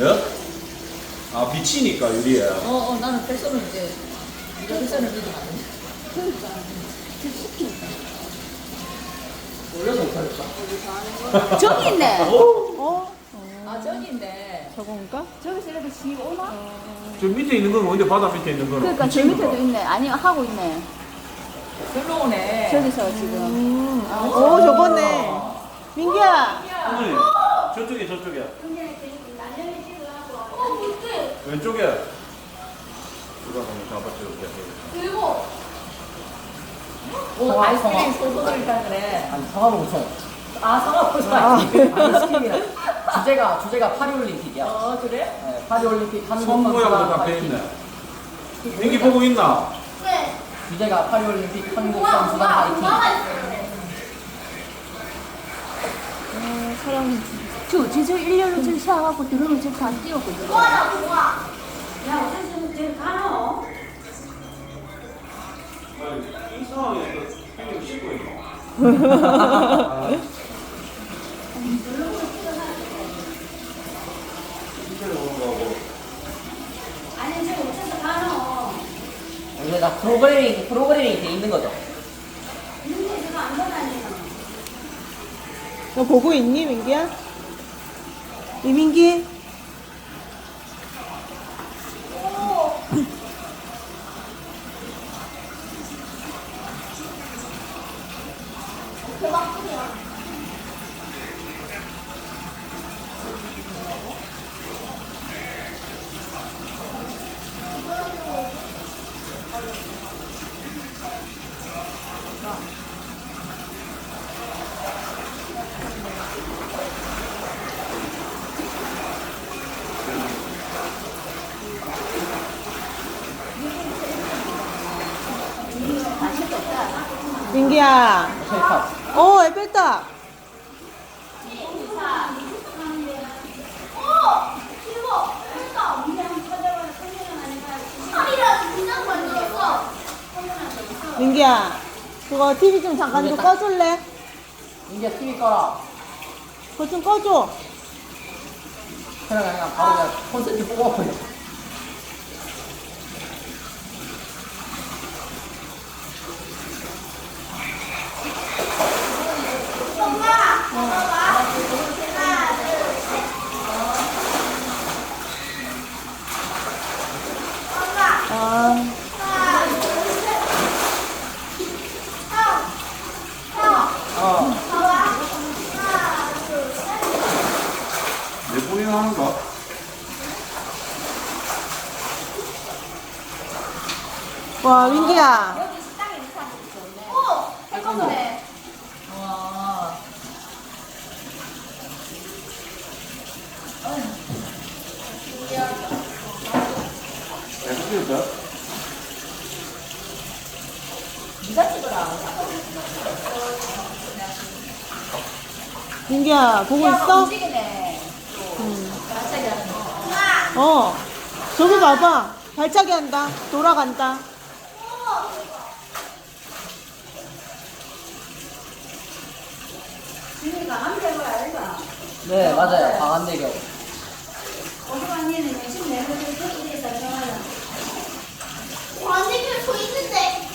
예? 아 비치니까 유리에. 어, 어, 나는 패션을 이제, 패션을 믿으면 안 돼. 올려서 못하겠다. 저기 있네. 어? 아, 저기인데. 저건가? 저기서 이렇게 시 오나? 저 밑에 있는 건 뭔데 바다 밑에 있는 거는? 그러니까 저. 밑에도 있네. 아니 하고 있네. 별로 오네. 저기서 지금. 오, 저거네. 민기야. 어머니 저쪽에 저쪽에. 왼쪽에. 누가 한번 잡아줘. 오, 아이스크림 소소를 일단 그래. 아니 성함을 못 쳐. 아, 성악보다. 아이스크림이라. 주제가 주제가 파리올림픽이야. 어, 그래? 네, 파리올림픽 한국 손 모양도 선수단 다 파이팅. 있네. 민기 보고 있나? 주제가 파리올림픽 한국 선수단 파이팅. 사람 저 제주 일렬로 저 시작하고 들어오면 저다 뛰었거든. 이 상황에 형님 씻고 있노? 원래 다 프로그래밍 프로그래밍이 돼 있는 거죠. 너 보고 있니, 민기야? 이민기? 민기야. 어, 에펠탑. 민기야. 그거 TV 좀 잠깐 좀 꺼줄래? 이게 TV 꺼라. 그거 좀 꺼줘. 그냥 그냥 바로 그냥 콘센트 뽑아버려. 아, 어. 몇 분이나 하는가? 와, 민기야. 와. 몇 분이었어? 네가 찍어라. 민기야, 보고 있어? 움직이네. 갑자기 하는 거. 어. 저기 봐봐. 발차기 한다. 돌아간다. 네 맞아요. 강한대교. 완전히 서 있는데.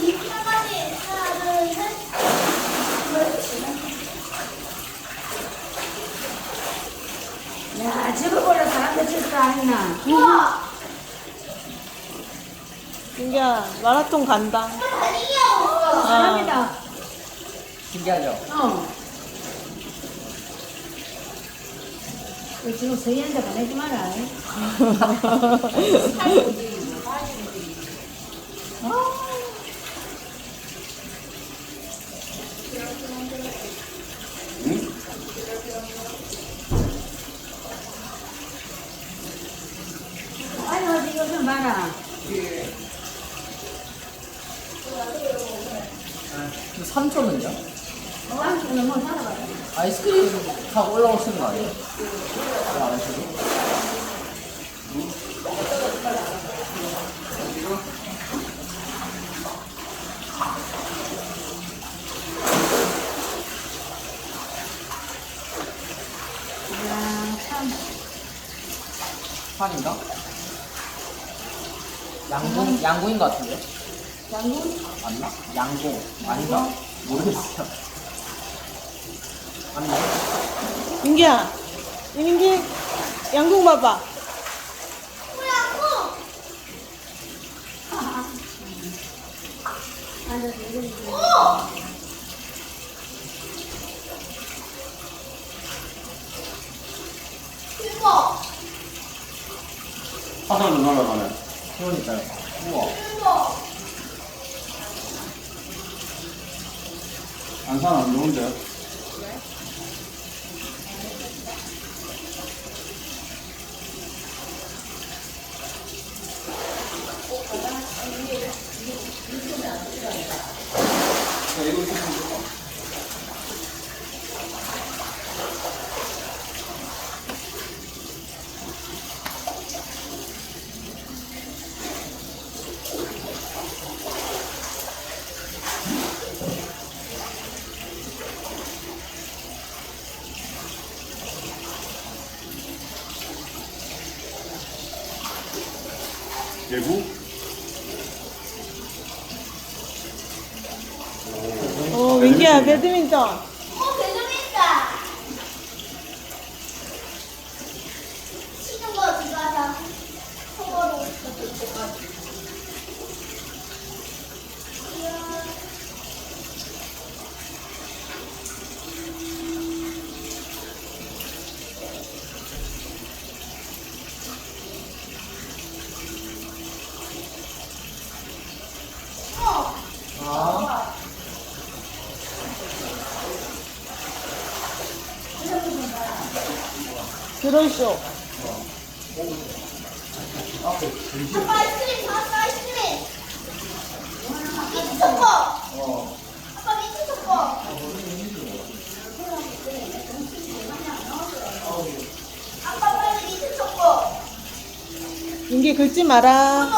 이 편까지 하나, 둘, 셋. 야, 죽어버려 사람들 질줄 아니나. 우와, 민기야, 마라톤 간다. 아니요. 사람이다. 신기하죠. 어. 그 지금 서희한테 보내지 마라. 아 봐라. 예. 3천은요? 쌍수는 뭐 살아가요? 아이스크림 다 올라오시는 거 아니에요? 그거 안 하시고? 이야, 참. 판인가? 양궁 양궁인 것 같은데. 양군? 맞나? 양궁 아닌가? 모르겠어요. 맞네. 민기야, 민기 양궁 봐봐. 대박. 화살도 날아가네. 그러니까요. 우와. 안산 안 좋은데? 야, 예구? 어, 민기야 배드민턴. 어, 배정했다. 치는 거 들어가자. 서버로. 어. 아. 드론쇼. 아빠 아이스크림 나왔어, 아이스크림. 미트 초코. 아빠 미트 초코. 아빠 빨리 미트 초코. 민기 긁지 마라.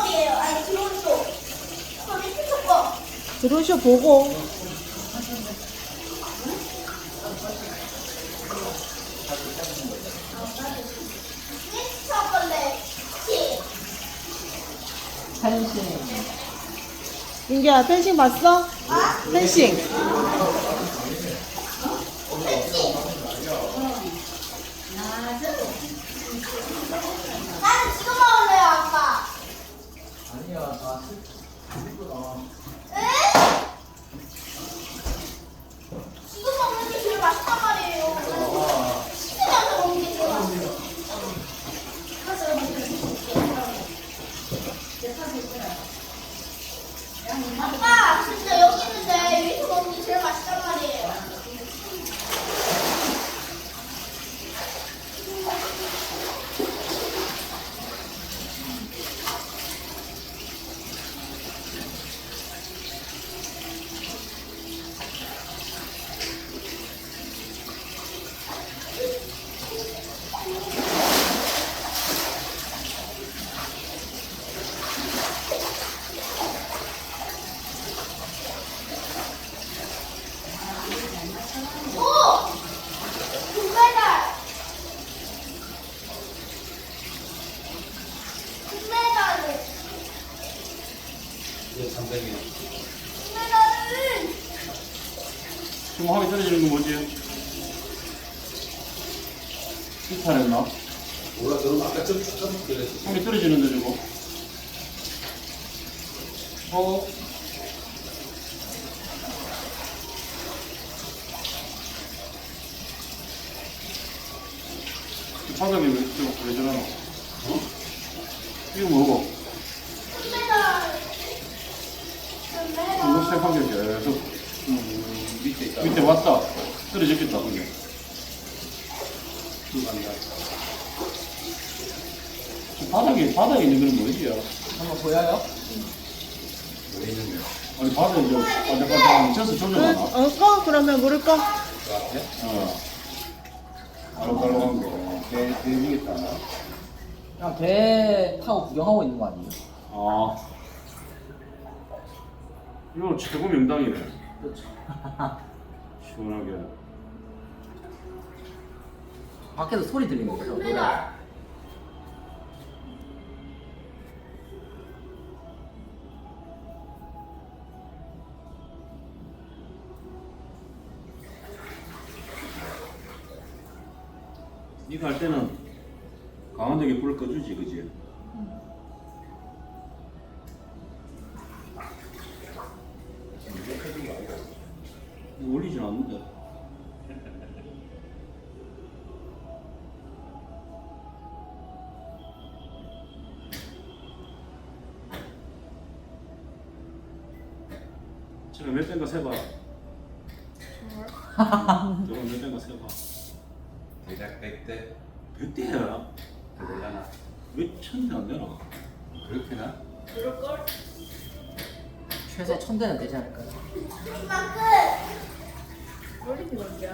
드론쇼 보고. 미트 초콜릿. 치. 펜싱. 민기야 펜싱 봤어? 펜싱. 그치? 나는 지금 먹을래요, 아빠. 아니야, 나 에? 지금 먹는 게 제일 맛있단 말이에요. 식으면서 먹는 게 제일 맛있어요. 아빠, 진짜 여기 있는데 여기서 먹는 게 제일 맛있단 말이에요. 300이. 금메달을! 지금 하게 떨어지는 건 뭐지? 이탈했나? 몰라, 그럼 아까 좀 쳤길래 하게 떨어지는데 저거. 어? 이 바닥에 왜, 저거 왜 저러나? 어? 이거 뭐고? 이거! 색하게 계속 음, 밑에 있다. 밑에 왔다. 떨어졌겠다, 그게. 들어간다. 저 바닥에, 바닥에 있는 건 뭐지야? 한번 보여요? 왜 있는데요? 아니, 바닥에 저 반짝반짝 그, 조져놔. 어, 꺼? 그러면 물을 꺼. 그 앞에? 어. 알록달록한 거. 개. 그냥 배 타고 구경하고 있는 거 아니에요? 아. 이거 최고 명당이네. 시원하게. 밖에서 소리 들리는 거죠? 노래. 이거 할 때는 강원도에 불 꺼주지, 그지? 이거 올리진 않는데. 제가 몇 대인가 세봐. 저거 몇 대인가 세봐. 대략 100대 몇 대야? 더 되려나? 몇 천 대 안 되나? 그렇게나? 최소 천 대는 되지 않을까요? 이만큼. 올림픽 올게